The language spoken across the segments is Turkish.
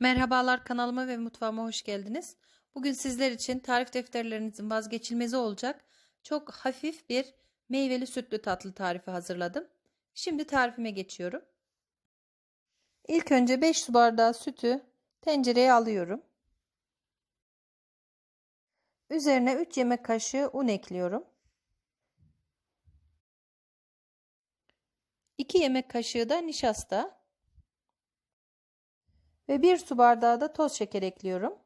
Merhabalar kanalıma ve mutfağıma hoş geldiniz. Bugün sizler için tarif defterlerinizin vazgeçilmezi olacak çok hafif bir meyveli sütlü tatlı tarifi hazırladım. Şimdi tarifime geçiyorum. İlk önce 5 su bardağı sütü tencereye alıyorum. Üzerine 3 yemek kaşığı un ekliyorum. 2 yemek kaşığı da nişasta ve 1 su bardağı da toz şeker ekliyorum.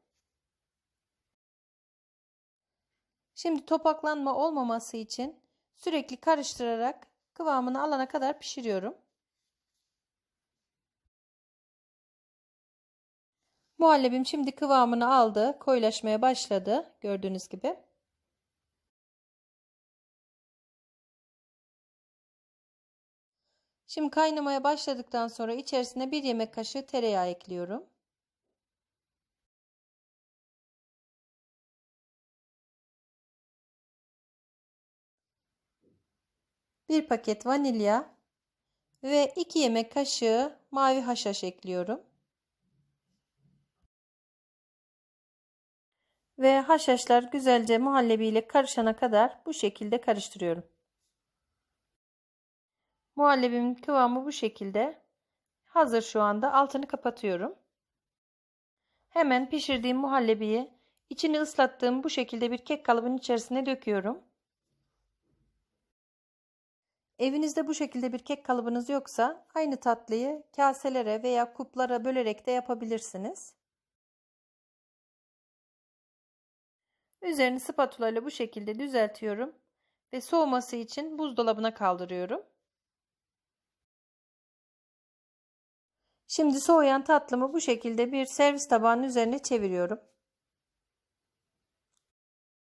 Şimdi topaklanma olmaması için sürekli karıştırarak kıvamını alana kadar pişiriyorum. Muhallebim şimdi kıvamını aldı, koyulaşmaya başladı gördüğünüz gibi. Şimdi kaynamaya başladıktan sonra içerisine bir yemek kaşığı tereyağı ekliyorum. Bir paket vanilya ve 2 yemek kaşığı mavi haşhaş ekliyorum. Ve haşhaşlar güzelce muhallebiyle karışana kadar bu şekilde karıştırıyorum. Muhallebimin kıvamı bu şekilde. Hazır şu anda. Altını kapatıyorum. Hemen pişirdiğim muhallebiyi içini ıslattığım bu şekilde bir kek kalıbının içerisine döküyorum. Evinizde bu şekilde bir kek kalıbınız yoksa aynı tatlıyı kaselere veya kuplara bölerek de yapabilirsiniz. Üzerini spatula ile bu şekilde düzeltiyorum ve soğuması için buzdolabına kaldırıyorum. Şimdi soğuyan tatlımı bu şekilde bir servis tabağının üzerine çeviriyorum.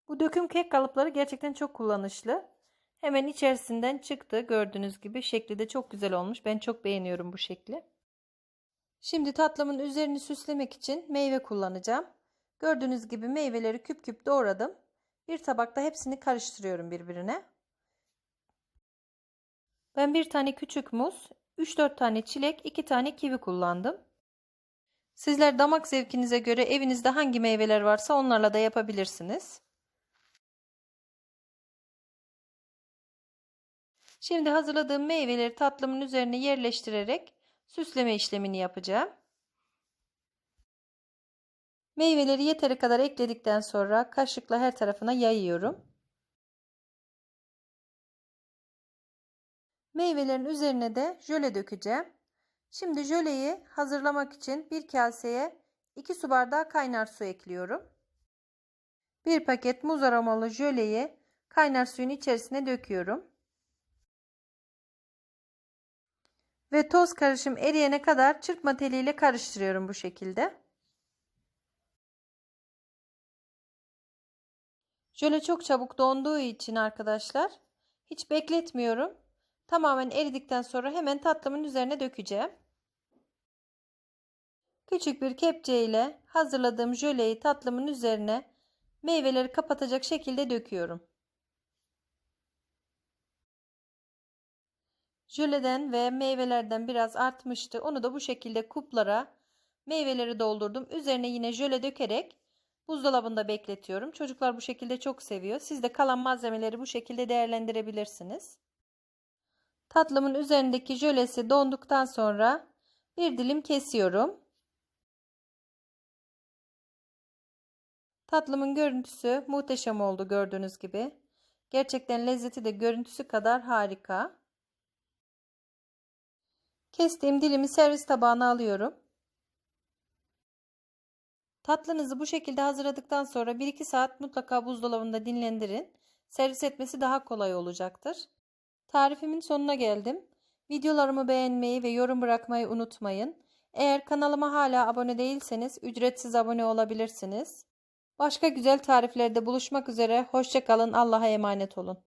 Bu döküm kek kalıpları gerçekten çok kullanışlı. Hemen içerisinden çıktı. Gördüğünüz gibi şekli de çok güzel olmuş. Ben çok beğeniyorum bu şekli. Şimdi tatlımın üzerini süslemek için meyve kullanacağım. Gördüğünüz gibi meyveleri küp küp doğradım. Bir tabakta hepsini karıştırıyorum birbirine. Ben bir tane küçük muz, 3-4 tane çilek, 2 tane kivi kullandım. Sizler damak zevkinize göre evinizde hangi meyveler varsa onlarla da yapabilirsiniz. Şimdi hazırladığım meyveleri tatlımın üzerine yerleştirerek süsleme işlemini yapacağım. Meyveleri yeteri kadar ekledikten sonra kaşıkla her tarafına yayıyorum. Meyvelerin üzerine de jöle dökeceğim. Şimdi jöleyi hazırlamak için bir kaseye 2 su bardağı kaynar su ekliyorum. Bir paket muz aromalı jöleyi kaynar suyun içerisine döküyorum. Ve toz karışım eriyene kadar çırpma teliyle karıştırıyorum bu şekilde. Jöle çok çabuk donduğu için arkadaşlar hiç bekletmiyorum. Tamamen eridikten sonra hemen tatlımın üzerine dökeceğim. Küçük bir kepçe ile hazırladığım jöleyi tatlımın üzerine meyveleri kapatacak şekilde döküyorum. Jöleden ve meyvelerden biraz artmıştı. Onu da bu şekilde kuplara meyveleri doldurdum. Üzerine yine jöle dökerek buzdolabında bekletiyorum. Çocuklar bu şekilde çok seviyor. Siz de kalan malzemeleri bu şekilde değerlendirebilirsiniz. Tatlımın üzerindeki jölesi donduktan sonra bir dilim kesiyorum. Tatlımın görüntüsü muhteşem oldu gördüğünüz gibi. Gerçekten lezzeti de görüntüsü kadar harika. Kestiğim dilimi servis tabağına alıyorum. Tatlınızı bu şekilde hazırladıktan sonra 1-2 saat mutlaka buzdolabında dinlendirin. Servis etmesi daha kolay olacaktır. Tarifimin sonuna geldim. Videolarımı beğenmeyi ve yorum bırakmayı unutmayın. Eğer kanalıma hala abone değilseniz ücretsiz abone olabilirsiniz. Başka güzel tariflerde buluşmak üzere. Hoşçakalın. Allah'a emanet olun.